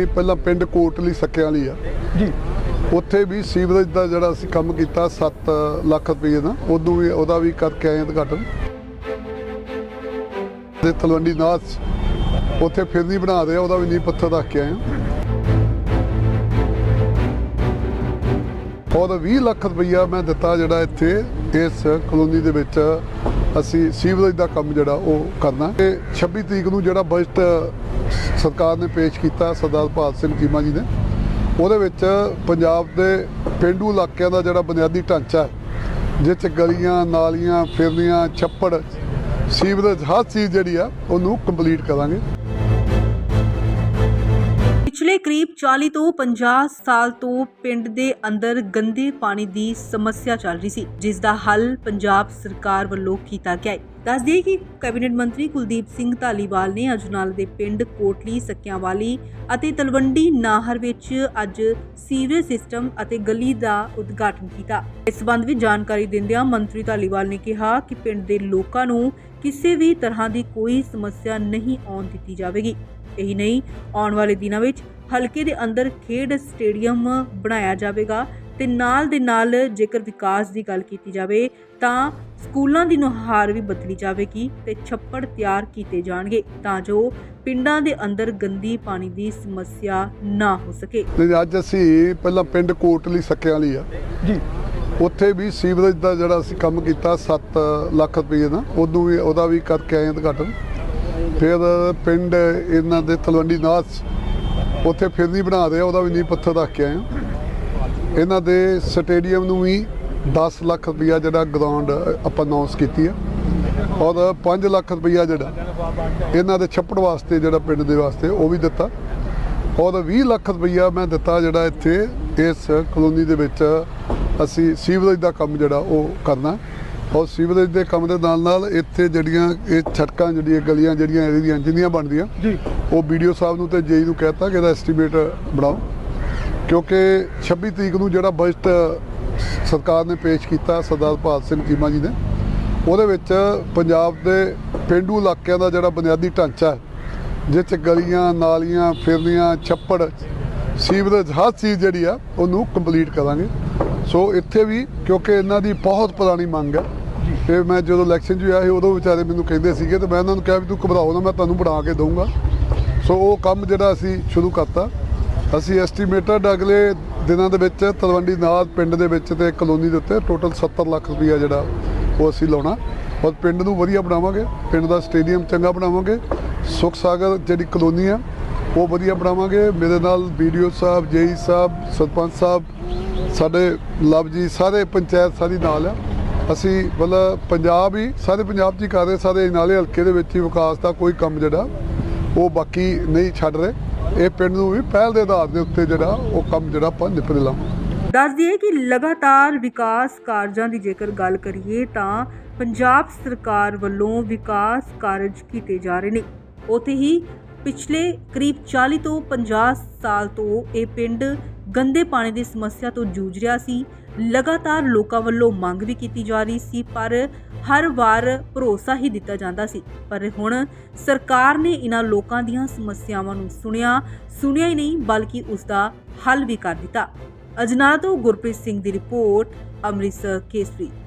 ਇਹ ਪਹਿਲਾਂ ਪਿੰਡ ਕੋਟਲੀ ਸੱਕਿਆਂ ਵਾਲੀ ਆ। ਜੀ। ਉੱਥੇ ਵੀ ਸੀਵਰੇਜ ਦਾ ਜਿਹੜਾ ਅਸੀਂ ਕੰਮ ਕੀਤਾ 7 ਲੱਖ ਰੁਪਏ ਦਾ ਉਦੋਂ ਵੀ ਉਹਦਾ ਵੀ ਕਰਕੇ ਆਏ ਉਦਘਾਟਨ। ਤੇ ਤਲਵੰਡੀ ਨਾਥ ਉੱਥੇ ਫਿਰਨੀ ਬਣਾ ਰਹੇ ਉਹਦਾ ਵੀ ਨੀਂਹ ਪੱਥਰ ਰੱਖ ਕੇ ਆਏ ਉਹਦਾ 20 ਲੱਖ ਰੁਪਈਆ ਮੈਂ ਦਿੱਤਾ ਜਿਹੜਾ ਇੱਥੇ ਇਸ ਕਲੋਨੀ ਦੇ ਵਿੱਚ ਅਸੀਂ ਸੀਵਰੇਜ ਦਾ ਕੰਮ ਜਿਹੜਾ ਉਹ ਕਰਨਾ। ਤੇ 26 ਤਰੀਕ ਨੂੰ ਜਿਹੜਾ ਬਜਟ ਸਰਕਾਰ ਨੇ ਪੇਸ਼ ਕੀਤਾ ਸਰਦਾਰ ਭਾਰਤ ਸਿੰਘ ਚੀਮਾ ਜੀ ਨੇ। ਉਹਦੇ ਵਿੱਚ ਪੰਜਾਬ ਦੇ ਪਿੰਡੂ ਇਲਾਕਿਆਂ ਦਾ ਜਿਹੜਾ ਬੁਨਿਆਦੀ ਢਾਂਚਾ ਜਿਸ 'ਚ ਗਲੀਆਂ, ਨਾਲੀਆਂ, ਫਿਰਨੀਆਂ, ਛੱਪੜ, ਸੀਵਰੇਜ, ਹਰ ਚੀਜ਼ ਜਿਹੜੀ ਆ, ਉਹਨੂੰ ਕੰਪਲੀਟ ਕਰਾਂਗੇ। ਪਿਛਲੇ ਕਰੀਬ 40 ਤੋਂ 50 ਸਾਲ ਤੋਂ ਪਿੰਡ ਦੇ ਅੰਦਰ ਗੰਦੇ ਪਾਣੀ ਦੀ ਸਮੱਸਿਆ ਚੱਲ ਰਹੀ ਸੀ, ਜਿਸ ਦਾ ਹੱਲ ਪੰਜਾਬ ਸਰਕਾਰ ਵੱਲੋਂ ਕੀਤਾ ਗਿਆ ਹੈ। ਦੱਸ ਦਈਏ ਕਿ ਕੈਬਨਿਟ ਮੰਤਰੀ ਕੁਲਦੀਪ ਸਿੰਘ ਧਾਲੀਵਾਲ ਨੇ ਅਜਨਾਲ ਦੇ ਪਿੰਡ ਕੋਟਲੀ, ਸੱਕਿਆਂਵਾਲੀ ਅਤੇ ਤਲਵੰਡੀ ਨਾਹਰ ਵਿੱਚ ਅੱਜ ਸੀਵਰੇਜ ਸਿਸਟਮ ਅਤੇ ਗਲੀ ਦਾ ਉਦਘਾਟਨ ਕੀਤਾ। ਇਸ ਸੰਬੰਧ ਵਿੱਚ ਜਾਣਕਾਰੀ ਦਿੰਦਿਆਂ ਮੰਤਰੀ ਧਾਲੀਵਾਲ ਨੇ ਕਿਹਾ ਕਿ ਪਿੰਡ ਦੇ ਲੋਕਾਂ ਨੂੰ ਕਿਸੇ ਵੀ ਤਰ੍ਹਾਂ ਦੀ ਕੋਈ ਸਮੱਸਿਆ ਨਹੀਂ ਆਉਣ ਦਿੱਤੀ ਜਾਵੇਗੀ। ਇਹੀ ਨਹੀਂ ਆਉਣ ਵਾਲੇ ਦਿਨਾਂ ਵਿੱਚ ਹਲਕੇ ਦੇ ਅੰਦਰ ਖੇਡ ਸਟੇਡੀਅਮ ਬਣਾਇਆ ਜਾਵੇਗਾ ਤੇ ਨਾਲ ਦੇ ਨਾਲ ਜੇਕਰ ਵਿਕਾਸ ਦੀ ਗੱਲ ਕੀਤੀ ਜਾਵੇ ਤਾਂ ਸਕੂਲਾਂ ਦੀ ਨੁਹਾਰ ਵੀ ਬਦਲੀ ਜਾਵੇਗੀ ਤੇ ਛੱਪੜ ਤਿਆਰ ਕੀਤੇ ਜਾਣਗੇ ਤਾਂ ਜੋ ਪਿੰਡਾਂ ਦੇ ਅੰਦਰ ਗੰਦੀ ਪਾਣੀ ਦੀ ਸਮੱਸਿਆ ਨਾ ਹੋ ਸਕੇ। ਤੇ ਅੱਜ ਅਸੀਂ ਪਹਿਲਾਂ ਪਿੰਡ ਕੋਟਲੀ ਸੱਕਿਆਂ ਵਾਲੀ ਆ। ਜੀ। ਉੱਥੇ ਵੀ ਸੀਵਰੇਜ ਦਾ ਜਿਹੜਾ ਅਸੀਂ ਕੰਮ ਕੀਤਾ 7 ਲੱਖ ਰੁਪਏ ਦਾ ਉਦੋਂ ਵੀ ਉਹਦਾ ਵੀ ਕਰਕੇ ਆਏ ਉਦਘਾਟਨ। ਫਿਰ ਪਿੰਡ ਇਹਨਾਂ ਦੇ ਤਲਵੰਡੀ ਨਾਥ ਉੱਥੇ ਫਿਰ ਫਿਰਨੀ ਬਣਾ ਰਹੇ ਆ ਉਹਦਾ ਵੀ ਨੀਂਹ ਪੱਥਰ ਰੱਖ ਕੇ ਆਏ ਆ ਇਹਨਾਂ ਦੇ ਸਟੇਡੀਅਮ ਨੂੰ ਵੀ 10 ਲੱਖ ਰੁਪਇਆ ਜਿਹੜਾ ਗਰਾਊਂਡ ਆਪਾਂ ਅਨਾਉਂਸ ਕੀਤੀ ਆ। ਔਰ 5 ਲੱਖ ਰੁਪਇਆ ਜਿਹੜਾ ਇਹਨਾਂ ਦੇ ਛੱਪੜ ਵਾਸਤੇ, ਜਿਹੜਾ ਪਿੰਡ ਦੇ ਵਾਸਤੇ ਉਹ ਵੀ ਦਿੱਤਾ। ਔਰ 20 ਲੱਖ ਰੁਪਈਆ ਮੈਂ ਦਿੱਤਾ ਜਿਹੜਾ ਇੱਥੇ ਇਸ ਕਲੋਨੀ ਦੇ ਵਿੱਚ ਅਸੀਂ ਸੀਵਰੇਜ ਦਾ ਕੰਮ ਜਿਹੜਾ ਉਹ ਕਰਨਾ। ਔਰ ਸੀਵਰੇਜ ਦੇ ਕੰਮ ਦੇ ਨਾਲ ਨਾਲ ਇੱਥੇ ਜਿਹੜੀਆਂ ਇਹ ਛੜਕਾਂ ਜਿਹੜੀਆਂ ਗਲੀਆਂ ਜਿਹੜੀਆਂ ਇਹਦੀਆਂ ਜਿੰਨੀਆਂ ਬਣਦੀਆਂ ਜੀ। ਉਹ ਵੀਡੀਓ ਸਾਹਿਬ ਨੂੰ ਤੇ ਜੇਈ ਨੂੰ ਕਹਿਤਾ ਕਿ ਇਹਦਾ ਐਸਟੀਮੇਟ ਬਣਾਓ। ਕਿਉਂਕਿ 26 ਤਰੀਕ ਨੂੰ ਜਿਹੜਾ ਬਜਟ ਸਰਕਾਰ ਨੇ ਪੇਸ਼ ਕੀਤਾ ਸਰਦਾਰ ਭਾਰਤ ਸਿੰਘ ਚੀਮਾ ਜੀ ਨੇ ਉਹਦੇ ਵਿੱਚ ਪੰਜਾਬ ਦੇ ਪਿੰਡੂ ਇਲਾਕਿਆਂ ਦਾ ਜਿਹੜਾ ਬੁਨਿਆਦੀ ਢਾਂਚਾ ਹੈ ਜਿਸ 'ਚ ਗਲੀਆਂ ਨਾਲੀਆਂ ਫਿਰਨੀਆਂ ਛੱਪੜ ਸੀਵਰੇਜ ਹਰ ਚੀਜ਼ ਜਿਹੜੀ ਆ ਉਹਨੂੰ ਕੰਪਲੀਟ ਕਰਾਂਗੇ। ਸੋ ਇੱਥੇ ਵੀ ਕਿਉਂਕਿ ਇਹਨਾਂ ਦੀ ਬਹੁਤ ਪੁਰਾਣੀ ਮੰਗ ਹੈ ਤੇ ਮੈਂ ਜਦੋਂ ਇਲੈਕਸ਼ਨ 'ਚ ਆਇਆ ਸੀ, ਉਦੋਂ ਵਿਚਾਰੇ ਮੈਨੂੰ ਕਹਿੰਦੇ ਸੀਗੇ ਤੇ ਮੈਂ ਉਹਨਾਂ ਨੂੰ ਕਿਹਾ ਵੀ ਤੂੰ ਘਬਰਾਓ ਨਾ, ਮੈਂ ਤੁਹਾਨੂੰ ਬਣਾ ਕੇ ਦਊਂਗਾ। ਸੋ ਉਹ ਕੰਮ ਜਿਹੜਾ ਅਸੀਂ ਸ਼ੁਰੂ ਕਰਤਾ। ਅਸੀਂ ਐਸਟੀਮੇਟਡ ਅਗਲੇ ਦਿਨਾਂ ਦੇ ਵਿੱਚ ਤਲਵੰਡੀ ਨਾਥ ਪਿੰਡ ਦੇ ਵਿੱਚ ਤੇ ਕਲੋਨੀ ਦੇ ਉੱਤੇ ਟੋਟਲ 70 ਲੱਖ ਰੁਪਈਆ ਜਿਹੜਾ ਉਹ ਅਸੀਂ ਲਾਉਣਾ। ਔਰ ਪਿੰਡ ਨੂੰ ਵਧੀਆ ਬਣਾਵਾਂਗੇ, ਪਿੰਡ ਦਾ ਸਟੇਡੀਅਮ ਚੰਗਾ ਬਣਾਵਾਂਗੇ। ਸੁਖ ਸਾਗਰ ਜਿਹੜੀ ਕਲੋਨੀ ਆ, ਉਹ ਵਧੀਆ ਬਣਾਵਾਂਗੇ। ਮੇਰੇ ਨਾਲ ਵੀਡੀਓ ਸਾਹਿਬ ਜੇਈ ਸਾਹਿਬ, ਸਰਪੰਚ ਸਾਹਿਬ, ਸਾਡੇ ਲਵ ਜੀ ਸਾਰੇ ਪੰਚਾਇਤ ਸਾਰੀ ਨਾਲ ਆ। ਅਸੀਂ ਮਤਲਬ ਪੰਜਾਬ ਹੀ, ਸਾਰੇ ਪੰਜਾਬ 'ਚ ਹੀ ਕਰ ਰਹੇ, ਸਾਰੇ ਨਾਲੇ ਹਲਕੇ ਦੇ ਵਿੱਚ ਹੀ ਵਿਕਾਸ ਦਾ ਕੋਈ ਕੰਮ ਜਿਹੜਾ, ਉਹ ਬਾਕੀ ਨਹੀਂ ਛੱਡ ਰਹੇ। ਇਹ ਪਿੰਡ ਨੂੰ ਵੀ ਪਹਿਲ ਦੇ ਆਧਾਰ ਦੇ ਉੱਤੇ ਜਿਹੜਾ, ਉਹ ਕੰਮ ਜਿਹੜਾ ਆਪਾਂ ਨਿਪਟ ਲਾਵਾਂਗੇ ਦੱਸ ਦਈਏ ਕਿ ਲਗਾਤਾਰ ਵਿਕਾਸ ਕਾਰਜਾਂ ਦੀ ਜੇਕਰ ਗੱਲ ਕਰੀਏ, ਤਾਂ ਪੰਜਾਬ ਸਰਕਾਰ ਵੱਲੋਂ ਵਿਕਾਸ ਕਾਰਜ ਕੀਤੇ ਜਾ ਰਹੇ ਨੇ। ਉੱਥੇ ਹੀ ਪਿਛਲੇ ਕਰੀਬ 40 ਤੋਂ 50 ਸਾਲ ਤੋਂ ਇਹ ਪਿੰਡ ਗੰਦੇ ਪਾਣੀ ਦੀ ਸਮੱਸਿਆ ਤੋਂ ਜੂਝ ਰਿਹਾ ਸੀ। ਲਗਾਤਾਰ ਲੋਕਾਂ ਵੱਲੋਂ ਮੰਗ ਵੀ ਕੀਤੀ ਜਾ ਰਹੀ ਸੀ, ਪਰ ਹਰ ਵਾਰ ਭਰੋਸਾ ਹੀ ਦਿੱਤਾ ਜਾਂਦਾ ਸੀ। ਪਰ ਹੁਣ ਸਰਕਾਰ ਨੇ ਇਹਨਾਂ ਲੋਕਾਂ ਦੀਆਂ ਸਮੱਸਿਆਵਾਂ ਨੂੰ ਸੁਣਿਆ ਸੁਣਿਆ ਹੀ ਨਹੀਂ, ਬਲਕਿ ਉਸ ਦਾ ਹੱਲ ਵੀ ਕਰ ਦਿੱਤਾ। ਅਜਨਾਲਾ ਤੋਂ ਗੁਰਪ੍ਰੀਤ ਸਿੰਘ ਦੀ ਰਿਪੋਰਟ, ਅੰਮ੍ਰਿਤਸਰ ਕੇਸਰੀ।